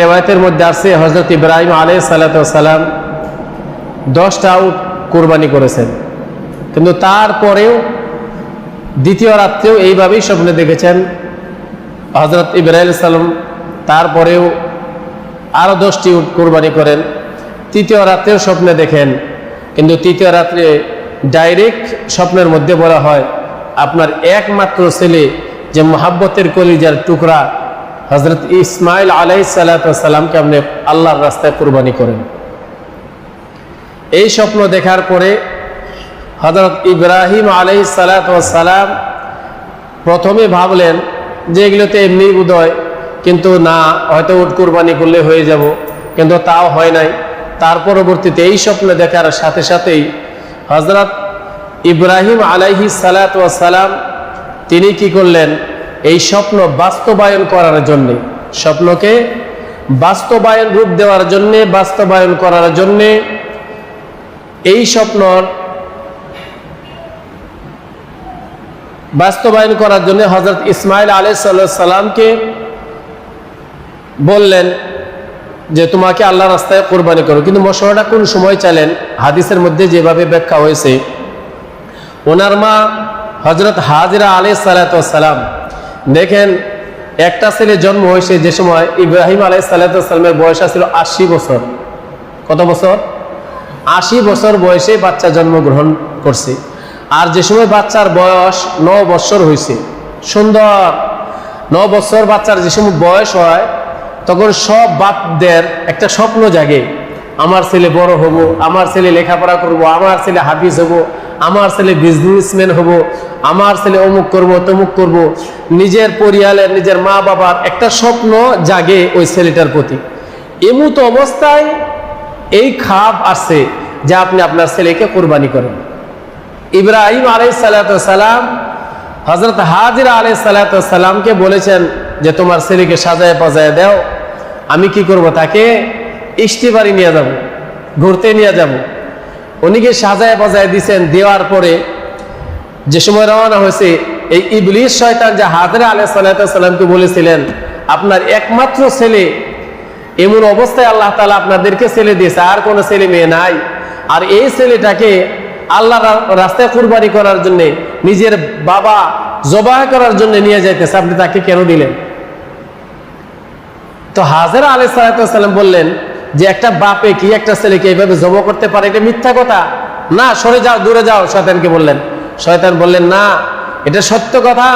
রেওয়ায়তের মধ্যে আছে হজরত ইব্রাহিম আলাই সালাম দশটা উট কোরবানি করেছেন। কিন্তু তারপরেও দ্বিতীয় রাত্রেও এইভাবেই স্বপ্নে দেখেছেন। হজরত ইব্রাহিম সালাম তারপরেও আরও দশটি উট কোরবানি করেন। তৃতীয় রাত্রেও স্বপ্নে দেখেন, কিন্তু তৃতীয় রাত্রে ডাইরেক্ট স্বপ্নের মধ্যে বলা হয়, আপনার একমাত্র ছেলে যে মোহাব্বতের কলিজার টুকরা হজরত ইসমাইল আলাই সালাতামকে আপনি আল্লাহর রাস্তায় কোরবানি করেন। এই স্বপ্ন দেখার পরে হজরত ইব্রাহিম আলাই সালাতাম প্রথমে ভাবলেন যে এগুলোতে এমনি উদয়, কিন্তু না, হয়তো উট কোরবানি করলে হয়ে যাব, কিন্তু তাও হয় নাই। তার পরবর্তীতে এই স্বপ্ন দেখার সাথে সাথেই হজরত ইব্রাহিম আলাইহি সালাতাম তিনি কি করলেন? এই স্বপ্ন বাস্তবায়ন করার জন্যে। স্বপ্নকে বাস্তবায়ন রূপ দেওয়ার জন্যে, বাস্তবায়ন করার জন্যে এই স্বপ্নর বাস্তবায়ন করার জন্য হজরত ইসমাইল আলাই সাল্লামকে বললেন যে, তোমাকে আল্লাহ রাস্তায় কোরবানি করো। কিন্তু মশলাটা কোন সময় চালেন হাদিসের মধ্যে যেভাবে ব্যাখ্যা হয়েছে, ওনার মা হজরত হাজরা আলাই সালাতাম দেখেন, একটা ছেলে জন্ম হয়েছে যে সময় ইব্রাহিম আলাই সালাতামের বয়স ছিল আশি বছর। কত বছর? আশি বছর বয়সে বাচ্চা জন্মগ্রহণ করছে। আর যে সময় বাচ্চার বয়স ন বছর হয়েছে, সুন্দর। ন বছর বাচ্চার যে সময় বয়স হয়, তখন সব বাপদের একটা স্বপ্ন জাগে, আমার ছেলে বড় হব, আমার ছেলে লেখাপড়া করব, আমার ছেলে হাফিজ হব। আমার ছেলে বিজনেসম্যান হব, আমার ছেলে অমুক করব, তমুক করব, নিজের পরিয়ালের, নিজের মা বাবার একটা স্বপ্ন জাগে ওই ছেলেটার প্রতি। এমত অবস্থায় এই খাপ আছে যে আপনি আপনার ছেলেকে কোরবানি করেন। ইব্রাহিম আলাই সালাম হজরত হাজিরা আলাই সালাতামকে বলেছেন যে তোমার ছেলেকে সাজায় পাজায় দাও, আমি কি করব তাকে ইষ্টি নিয়ে যাব, ঘুরতে নিয়ে যাব। উনিকে সাজায় বাজায় দিছেন, দেওয়ার পরে যে সময় রওনা হয়েছে, এই ইবলিশ শয়তান যে হাজরা আলাই সাল্লামকে বলেছিলেন, আপনার একমাত্র ছেলে এমন অবস্থায় আল্লাহ তালা আপনাদেরকে ছেলে দিয়েছে, আর কোনো ছেলে মেয়ে নাই। আর এই ছেলেটাকে আল্লাহ রাস্তায় কুরবানি করার জন্য, নিজের বাবা জবাহ করার জন্য নিয়ে যাইতেছে। আপনি তাকে কেন দিলেন? তো হাজারা আলাই সালাম বললেন যে একটা বাপে কি একটা ছেলেকে এইভাবে জব করতে পারে, এটা মিথ্যা কথা। না, সরে যাও, দূরে যাও, শয়তানকে বললেন। শয়তান বললেন, না, এটা সত্য কথা।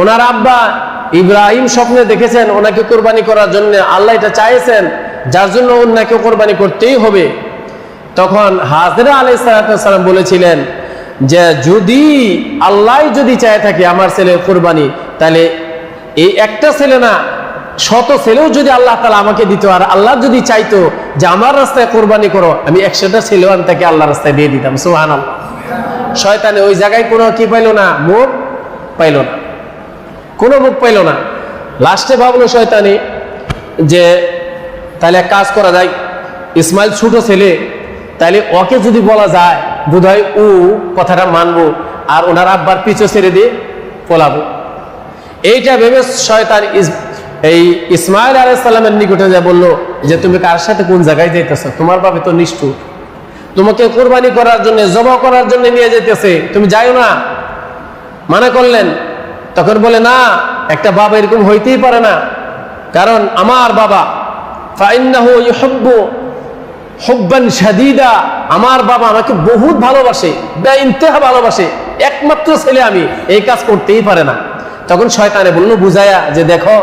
ওনার আব্বা ইব্রাহিম স্বপ্নে দেখেছেন ওনাকে কোরবানি করার জন্য। আল্লাহ এটা চাইছেন, যার জন্য ওনাকে কোরবানি করতেই হবে। তখন হাজরা আলাই সালাম বলেছিলেন যে, যদি আল্লাহ যদি চায় থাকে আমার ছেলে কোরবানি, তাহলে এই একটা ছেলে না শত ছেলেও যদি আল্লাহ তালা আমাকে দিত আর আল্লাহ যদি চাইতো যে আমার রাস্তায় কোরবানি করো, আমি একশোটা ছেলেও আমি তাকে আল্লাহ রাস্তায় দিয়ে দিতাম। সোহান শয়তানে ওই জায়গায় কোনো কি পাইল না? মুখ পাইল না। কোনো মুখ পাইল না। লাস্টে ভাবলো শয়তানি যে, তাহলে এক কাজ করা যায়। ইসমাইল ছোট ছেলে, তাহলে ওকে যদি বলা যায়, বোধহয় ও কথাটা মানবো আর ওনার আব্বার পিছু ছেড়ে দিয়ে পলাবো। এইটা ভেবে শয়তান এই ইসমাইল আলাইসাল্লামের নিকটে যা বলল, যে তুমি কার সাথে কোন জায়গায় যাইতেছ? তোমার বাবা তো নিষ্ঠুর। তোমাকে কোরবানি করার জন্য জমা করার জন্য নিয়ে যেতেছে তুমি যাইও না। মানা করলেন। তখন বলে, না, একটা বাবা এরকম হইতেই পারে না। কারণ আমার বাবা হুব্বান আমার বাবা আমাকে বহুত ভালোবাসে ইন্তেহা ভালোবাসে। একমাত্র ছেলে আমি, এই কাজ করতেই পারে না। তখন শয়তানে বলল, বুঝায়া যে দেখো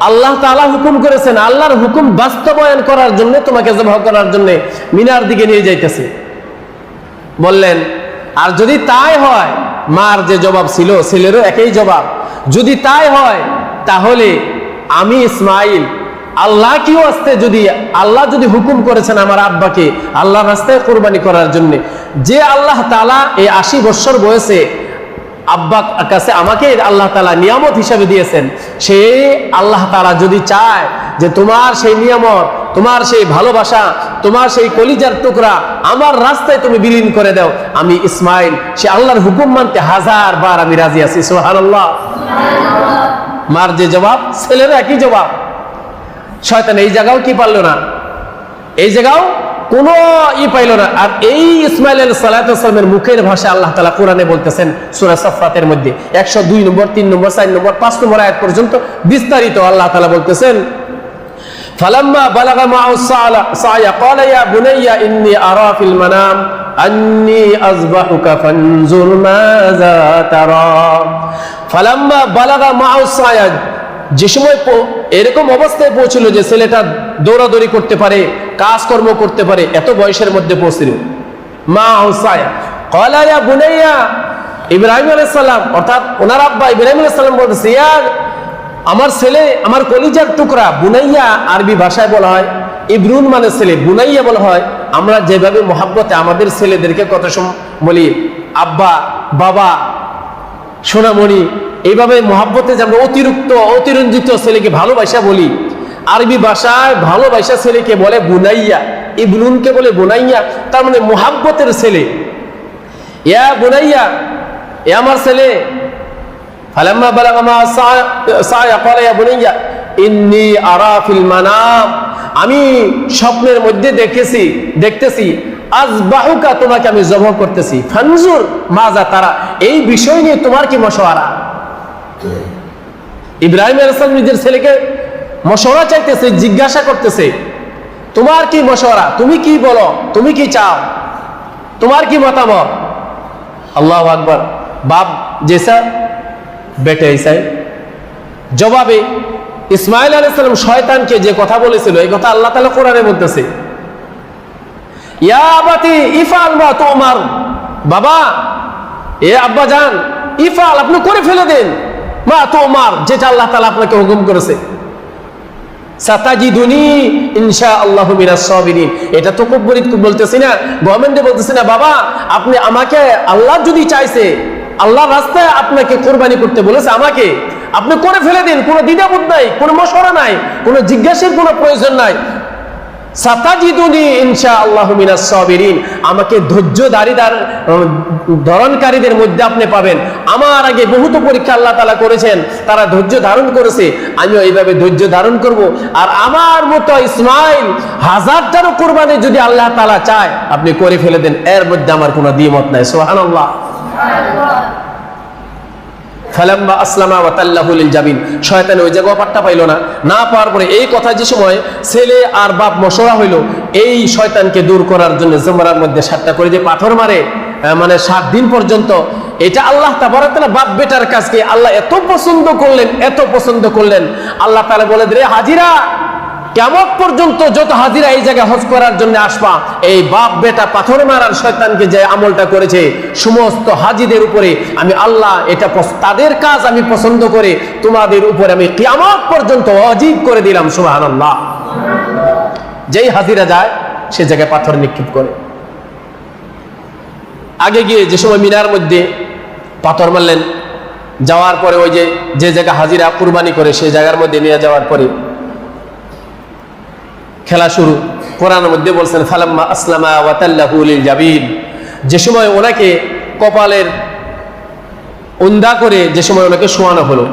আল্লাহ তালা হুকুম করেছেন, আল্লাহর হুকুম বাস্তবায়ন করার জন্য তোমাকে জবাহ করার জন্য মিনার দিকে নিয়ে যাইতেছে। বললেন, আর যদি তাই হয়, মার যে জবাব ছিল, ছেলেরও একই জবাব। যদি তাই হয়, তাহলে আমি ইসমাইল আল্লাহ কিও আসতে যদি, আল্লাহ যদি হুকুম করেছেন আমার আব্বাকে আল্লাহ রাস্তায় কোরবানি করার জন্য। যে আল্লাহ তালা এই আশি বৎসর বয়সে আব্বা কাছে আমাকে আল্লাহ তালা নিয়ামত হিসাবে দিয়েছেন। সে আল্লাহ তালা যদি চায় যে তোমার সেই নিয়ামত, তোমার সেই ভালোবাসা, তোমার সেই কলিজার টুকরা আমার রাস্তায় তুমি বিলীন করে দাও। আমি ইসমাইল, সে আল্লাহর হুকুম মানতে হাজার বার আমি রাজি আছি। সোহান মার যে জবাব, ছেলের একই জবাব। শয়তান, এই জায়গাও কি পারল না? এই জায়গাও কোনো ই পাইল না আর এই ইসমাইল আল সালাতামের মুখের ভাষা আল্লাহ তালা কোরআনে বলতেছেন সুরা সফাতের মধ্যে একশো দুই নম্বর তিন নম্বর চার নম্বর পাঁচ নম্বর আয়াত পর্যন্ত বিস্তারিত আল্লাহ তালা বলতেছেন فلما بلغ معه السعي سعي قال يا بني إني أرى في المنام أني أذبحك فانظر ماذا ترى فلما بلغ معه السعي যে সময় এরকম অবস্থায় পৌঁছিল যে ছেলেটা দৌড়াদৌড়ি করতে পারে, কাজকর্ম করতে পারে, এত বয়সের মধ্যে পৌঁছিল। মা হুসায়া কলা ইয়া বুনাইয়া, ইব্রাহিম আলাইহিস সালাম, অর্থাৎ ওনার আব্বা ইব্রাহিম আলাইহিস সালাম বলতেছে, ইয়া আমার ছেলে, আমার কলিজার টুকরা বুনাইয়া আরবি ভাষায় বলা হয়, ইব্রুন মানে ছেলে, বুনাইয়া বলা হয়। আমরা যেভাবে মহাব্বতে আমাদের ছেলেদেরকে কত সময় বলি, আব্বা, বাবা, সোনামণি এইভাবে মহাব্বতে যে আমরা অতিরিক্ত, অতিরঞ্জিত ছেলেকে ভালোবাসা বলি, আরবি ভাষায় ভালোবাসা ছেলেকে বলে বুনাইয়া। ইবনুনকে বলে বুনাইয়া, তার মানে মহাব্বতের ছেলে। ইয়া বুনাইয়া, এ আমার ছেলে। ইন্নী আমি স্বপ্নের মধ্যে দেখেছি, দেখতেছি, আজবাহুকা তোমাকে আমি জবাহ করতেছি। ফানজুর মাজা তারা, এই বিষয় নিয়ে তোমার কি মশওয়ারা? ইব্রাহিম আলাইহিস নিজের ছেলেকে মশওয়ারা চাইতেছে, জিজ্ঞাসা করতেছে, তোমার কি মশওয়ারা? তুমি কি বলো? তুমি কি চাও? তোমার কি মতামত? আল্লাহ আকবর। বাপ জেসা, বেটে ইসাই। জবাবে ইসমাইল আলাইসালাম শয়তানকে যে কথা বলেছিল, এই কথা আল্লাহ তালা কোরআনে বলতেছে তোমার। বাবা, এ আব্বা যান ইফাল আপনি করে ফেলে দেন। মা তোমার যেটা আল্লাহ তালা আপনাকে হুকুম করেছে। এটা তো বলতেছি না, গভর্নমেন্টে না, বাবা, আপনি আমাকে, আল্লাহ যদি চাইছে, আল্লাহ রাস্তায় আপনাকে কোরবানি করতে বলেছে আমাকে, আপনি করে ফেলে দিন, কোনো দ্বিধাবোধ নাই, কোনো মশওয়ারা নাই, কোনো জিজ্ঞাসার কোনো প্রয়োজন নাই। সাতাজিদুনি ইনশা আল্লাহ মিনাস সাবিরিন। আমাকে ধৈর্যধারীদার ধরনকারীদের মধ্যে আপনি পাবেন। আমার আগে বহুত পরীক্ষা আল্লাহ তালা করেছেন, তারা ধৈর্য ধারণ করেছে, আমিও এইভাবে ধৈর্য ধারণ করব। আর আমার মতো ইসমাইল, হাজারটারও কোরবানি যদি আল্লাহ তালা চায়, আপনি করে ফেলে দেন, এর মধ্যে আমার কোনো দ্বিমত নাই। সোহান আল্লাহ ফালাম্মা আসলামা ওয়াতাল্লাহুল জাবিন শয়তান ওই জায়গা পাট্টা পাইল না। না পাওয়ার পরে এই কথা যে সময় ছেলে আর বাপ মশরা হইল, এই শয়তানকে দূর করার জন্য জমরার মধ্যে সাতটা করে যে পাথর মারে। মানে সাত দিন পর্যন্ত। এটা আল্লাহ তাবারাক তাআলা বাপ বেটার কাজকে আল্লাহ এত পছন্দ করলেন, এত পছন্দ করলেন। আল্লাহ তাআলা বলে রে হাজিরা কেমন পর্যন্ত যত হাজিরা এই জায়গায় হজ করার জন্য আসবা, এই বাপ বেটা পাথর মারার শয়তানকে যে আমলটা করেছে, সমস্ত হাজিদের উপরে আমি আল্লাহ এটা তাদের কাজ আমি পছন্দ করে, তোমাদের উপরে আমি কেমন পর্যন্ত অজীব করে দিলাম সুবাহান আল্লাহ যেই হাজিরা যায়, সে জায়গায় পাথর নিক্ষেপ করে। আগে গিয়ে যে সময় মিনার মধ্যে পাথর মারলেন, যাওয়ার পরে ওই যে যে জায়গা হাজিরা কুরবানি করে, সেই জায়গার মধ্যে নিয়ে যাওয়ার পরে খেলা শুরু। কোরআনের মধ্যে বলছেন, ফালাম্মা আসলামা ওয়াতাল্লাহু লিল জাবিন। যে সময় ওনাকে কপালের উন্দা করে যে সময় ওনাকে শোয়ানো হলো,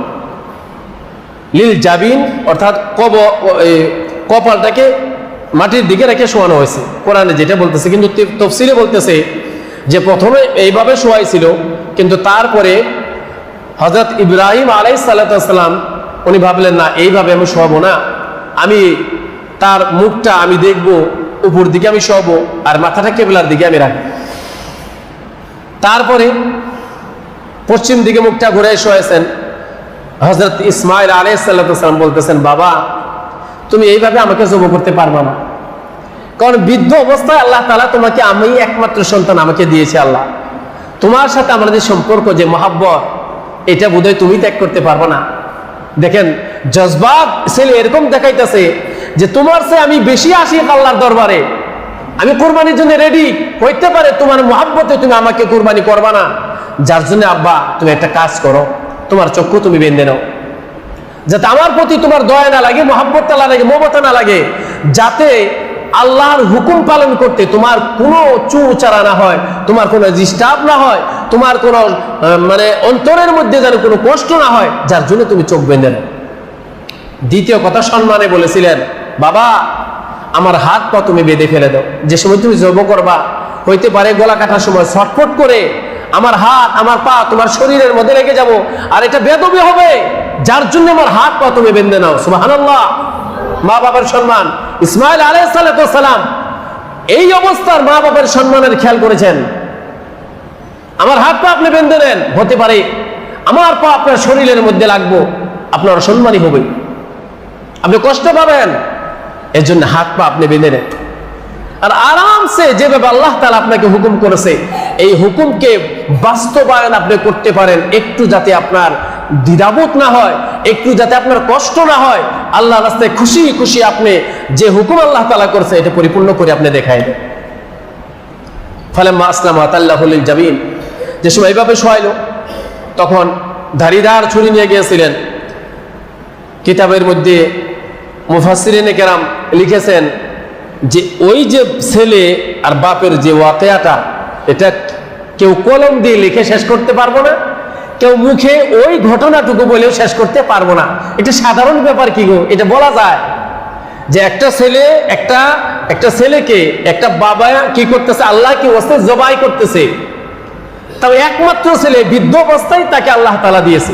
লিল জাবিন অর্থাৎ কব কপালটাকে মাটির দিকে রেখে শোয়ানো হয়েছে। কোরআনে যেটা বলতেছে, কিন্তু তফসিলে বলতেছে যে প্রথমে এইভাবে শোয়াইছিল, কিন্তু তারপরে হজরত ইব্রাহিম আলাই সাল্লাম উনি ভাবলেন, না, এইভাবে আমি শোয়াবো না। আমি তার মুখটা আমি দেখব, উপর দিকে আমি শোয়াবো আর মাথাটা কেবলার দিকে আমি রাখব। তারপরে পশ্চিম দিকে মুখটা ঘুরে শোয়েছেন হজরত ইসমাইল আলাই সাল্লাম বলতেছেন, বাবা, তুমি এইভাবে আমাকে জব করতে পারবা না। কারণ বৃদ্ধ অবস্থায় আল্লাহ তালা তোমাকে আমি একমাত্র সন্তান আমাকে দিয়েছে আল্লাহ। তোমার সাথে আমাদের সম্পর্ক, যে মহাব্বত, এটা বোধহয় তুমি ত্যাগ করতে পারব না। দেখেন জজবাব ছেলে এরকম দেখাইতেছে যে তোমার সে আমি বেশি আসি আল্লাহর দরবারে। আমি কোরবানির জন্য রেডি হইতে পারে তোমার মহাব্বতে তুমি আমাকে কোরবানি করবা না। যার জন্য আব্বা, তুমি একটা কাজ করো, তোমার চক্ষু তুমি বেঁধে নাও। যাতে আমার প্রতি তোমার দয়া না লাগে মহাব্বত না লাগে, মমতা না লাগে। যাতে আল্লাহর হুকুম পালন করতে তোমার কোনো চু চারা না হয়, তোমার কোনো ডিস্টার্ব না হয়, তোমার কোনো মানে অন্তরের মধ্যে যেন কোনো কষ্ট না হয়, যার জন্য তুমি চোখ বেঁধে দ্বিতীয় কথা, সম্মানে বলেছিলেন বাবা, আমার হাত পা তুমি বেঁধে ফেলে দাও। যে সময় তুমি জব করবা, হইতে পারে গলা কাটার সময় ছটফট করে আমার হাত, আমার পা তোমার শরীরের মধ্যে লেগে যাব, আর এটা বেদবি হবে। যার জন্য আমার হাত পা তুমি বেঁধে নাও। সুবহানাল্লাহ। মা বাবার সম্মান। ইসমাইল আলাইহিস সালাম এই অবস্থার মা বাবার সম্মানের খেয়াল করেছেন। আমার হাত পা আপনি বেঁধে নেন হতে পারে আমার পা আপনার শরীরের মধ্যে লাগবো, আপনার সম্মানই হবে। আপনি কষ্ট পাবেন। এর জন্য হাত পা আপনি বেঁধে নেন। আর আরামসে যেভাবে আল্লাহ তালা আপনাকে হুকুম করেছে, এই হুকুমকে বাস্তবায়ন আপনি করতে পারেন, একটু যাতে আপনার দ্বিধাবোধ না হয়, একটু যাতে আপনার কষ্ট না হয় আল্লাহ রাস্তায় খুশি খুশি আপনি যে হুকুম আল্লাহ তালা করছে, এটা পরিপূর্ণ করে আপনি দেখাই দেন। ফলে মা আসলাম আতাল্লাহ জামিন যে সময় এইভাবে শোয়াইল, তখন ধারিদার ছুরি নিয়ে গিয়েছিলেন। কিতাবের মধ্যে মুফাসিরিনে কেরাম লিখেছেন যে ওই যে ছেলে আর বাপের যে ওয়াকেয়াটা, এটা কেউ কলম দিয়ে লিখে শেষ করতে পারব না, কেউ মুখে ওই ঘটনাটুকু বলেও শেষ করতে পারব না। এটা সাধারণ ব্যাপার কি গো? এটা বলা যায় যে একটা ছেলে, একটা একটা ছেলেকে, একটা বাবা কি করতেছে? আল্লাহ কি অবস্থায় জবাই করতেছে। তবে একমাত্র ছেলে বৃদ্ধ অবস্থায় তাকে আল্লাহ তালা দিয়েছে।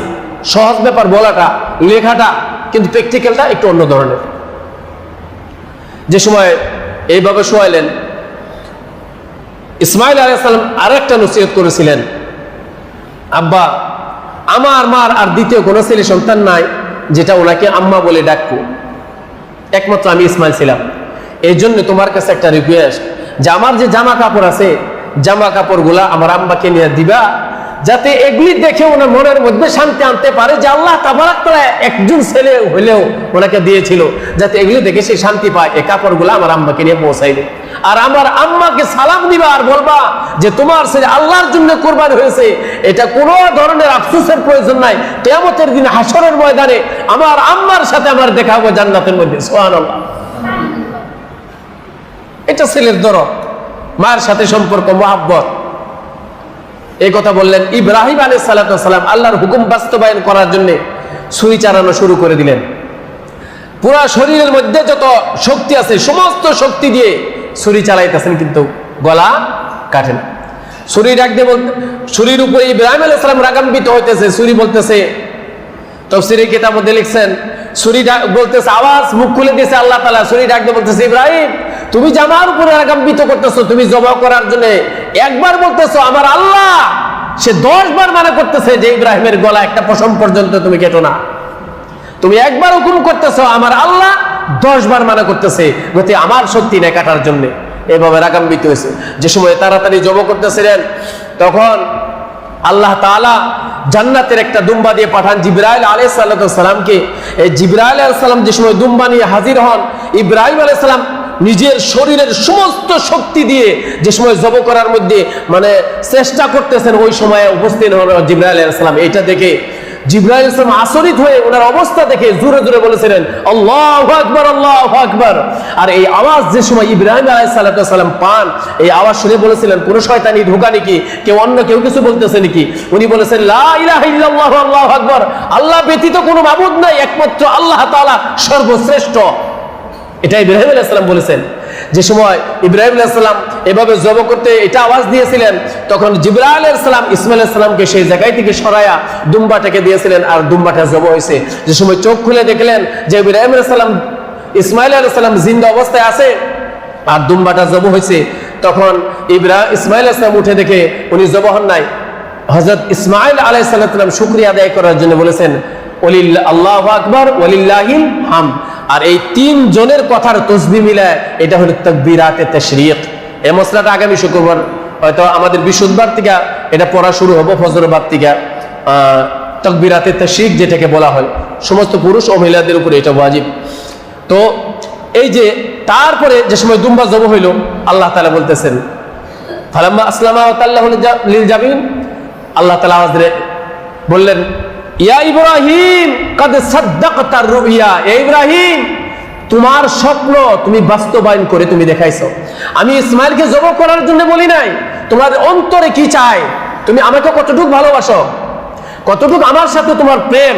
সহজ ব্যাপার বলাটা, লেখাটা, কিন্তু প্র্যাকটিক্যালটা একটু অন্য ধরনের। যে সময় এইভাবে শোয়াইলেন, ইসমাইল আলাইসালাম আর একটা নসিহত করেছিলেন, আব্বা, আমার মার আর দ্বিতীয় কোনো ছেলে সন্তান নাই, যেটা ওনাকে আম্মা বলে ডাকবো একমাত্র আমি ইসমাইল ছিলাম। এই জন্য তোমার কাছে একটা রিকোয়েস্ট যে আমার যে জামা কাপড় আছে, জামা কাপড়গুলা আমার আম্মাকে নিয়ে দিবা যাতে এগুলি দেখে ওনার মনের মধ্যে শান্তি আনতে পারে যে আল্লাহ তাবারাক একজন ছেলে হলেও ওনাকে দিয়েছিল, যাতে এগুলি দেখে সে শান্তি পায়। এই কাপড়গুলো আমার আম্মাকে নিয়ে পৌঁছাইবে আর আমার আম্মাকে সালাম দিবা আর বলবা যে তোমার ছেলে আল্লাহর জন্য কোরবান হয়েছে। এটা কোনো ধরনের আফসোসের প্রয়োজন নাই। কেয়ামতের দিন হাসরের ময়দানে আমার আম্মার সাথে আমার দেখা হবে জান্নাতের মধ্যে। সুবহানাল্লাহ। এটা ছেলের দরদ। মায়ের সাথে সম্পর্ক, মহাব্বত। এই কথা বললেন ইব্রাহিম আলী সালাম। আল্লাহর হুকুম বাস্তবায়ন করার জন্য ছুরি চালানো শুরু করে দিলেন। পুরা শরীরের মধ্যে যত শক্তি আছে, সমস্ত শক্তি দিয়ে ছুরি চালাইতেছেন, কিন্তু গলা কাটে না। ছুরি ডাক দিয়ে বলতে ছুরির উপরে ইব্রাহিম আলী সালাম রাগাম্বিত হইতেছে, ছুরি বলতেছে তফসিরের কিতাব মধ্যে লিখছেন, ছুরি ডাক বলতেছে, আওয়াজ মুখ খুলে দিয়েছে আল্লাহ তালা ছুরি ডাক দিয়ে বলতেছে, ইব্রাহিম তুমি জামার উপরে রাগাম্বিত করতেছো, তুমি জমা করার জন্য একবার বলতেছো, আমার আল্লাহ। সে দশ বার মানা করতেছে যে ইব্রাহিমের গলা একটা পশম পর্যন্ত তুমি কেটো না। তুমি একবার হুকুম করতেছো, আমার আল্লাহ, দশ বার মানা করতেছে, গতি আমার শক্তি নেই কাটার জন্য। এভাবে রাগাম্বিত হয়েছে। যে সময় তাড়াতাড়ি জব করতেছিলেন, তখন আল্লাহ তাআলা জান্নাতের একটা দুম্বা দিয়ে পাঠান জিব্রাইল আলাইহিস সালামকে এই জিব্রাইল আলাইহিস সালাম যে সময় দুম্বা নিয়ে হাজির হন, ইব্রাহিম আলাইহিস সালাম নিজের শরীরের সমস্ত শক্তি দিয়ে যে সময় জব করার মধ্যে মানে চেষ্টা করতেছেন, ওই সময়ে উপস্থিত হন জিব্রাইল আলাইহিস সালাম। এটা দেখে জিব্রাইল ইসলাম আসরিত হয়ে ওনার অবস্থা দেখে জোরে জোরে বলেছিলেন, আল্লাহ আকবর আল্লাহ আকবর। আর এই আওয়াজ যে সময় ইব্রাহিম আলাইসাল্লাম পান, এই আওয়াজ শুনে বলেছিলেন, কোন শয়তানি ঢোকা নাকি? কেউ অন্য কেউ কিছু বলতেছে নাকি? উনি বলেছেন আল্লাহু আকবার। আল্লাহ ব্যতীত কোনো মাবুদ নাই, একমাত্র আল্লাহ তাআলা সর্বশ্রেষ্ঠ। এটা ইব্রাহিম আলাইসাল্লাম বলেছেন। যে সময় ইব্রাহিম আলাইসাল্লাম এভাবে জব করতে এটা আওয়াজ দিয়েছিলেন, তখন জিব্রাহ আলাইসাল্লাম ইসমাইল ইসলামকে সেই জায়গায় থেকে সরাইয়া দুম্বাটাকে দিয়েছিলেন আর দুম্বাটা জব হয়েছে। যে সময় চোখ খুলে দেখলেন যে ইব্রাহিম আলাইসাল্লাম ইসমাইল আলাইসাল্লাম জিন্দা অবস্থায় আছে আর দুম্বাটা জব হয়েছে, তখন ইব্রাহ ইসমাইল ইসলাম উঠে দেখে উনি জব হন নাই। হজরত ইসমাইল আলাইসাল্লাম শুক্রিয়া আদায় করার জন্য বলেছেন, ওলিল্লা, আল্লাহ আকবর ওলিল্লাহিল হাম। আর এই তিন জনের কথার তসবি মিলায় এটা হলো তকবিরাতে তশরিক। এই মশলাটা আগামী শুক্রবার হয়তো আমাদের বিশুদ্ধবার থেকে এটা পড়া শুরু হব, ফজরবার থেকে। তকবিরাতে তশরিক যেটাকে বলা হয়। সমস্ত পুরুষ ও মহিলাদের উপরে এটা ওয়াজিব। তো এই যে তারপরে যে সময় দুম্বা জব হইল, আল্লাহ তালা বলতেছেন, ফালাম্মা আসলামা তাল্লাহ লিল যাবিন আল্লাহ তালা বললেন ইয়া ইব্রাহিম ইব্রাহিম, তোমার স্বপ্ন তুমি বাস্তবায়ন করে তুমি দেখাইছো। আমি ইসমাইলকে জব করার জন্য বলি নাই, তোমার অন্তরে কি চাই তুমি আমাকে কতটুকু ভালোবাসো? কতটুকু আমার সাথে তোমার প্রেম?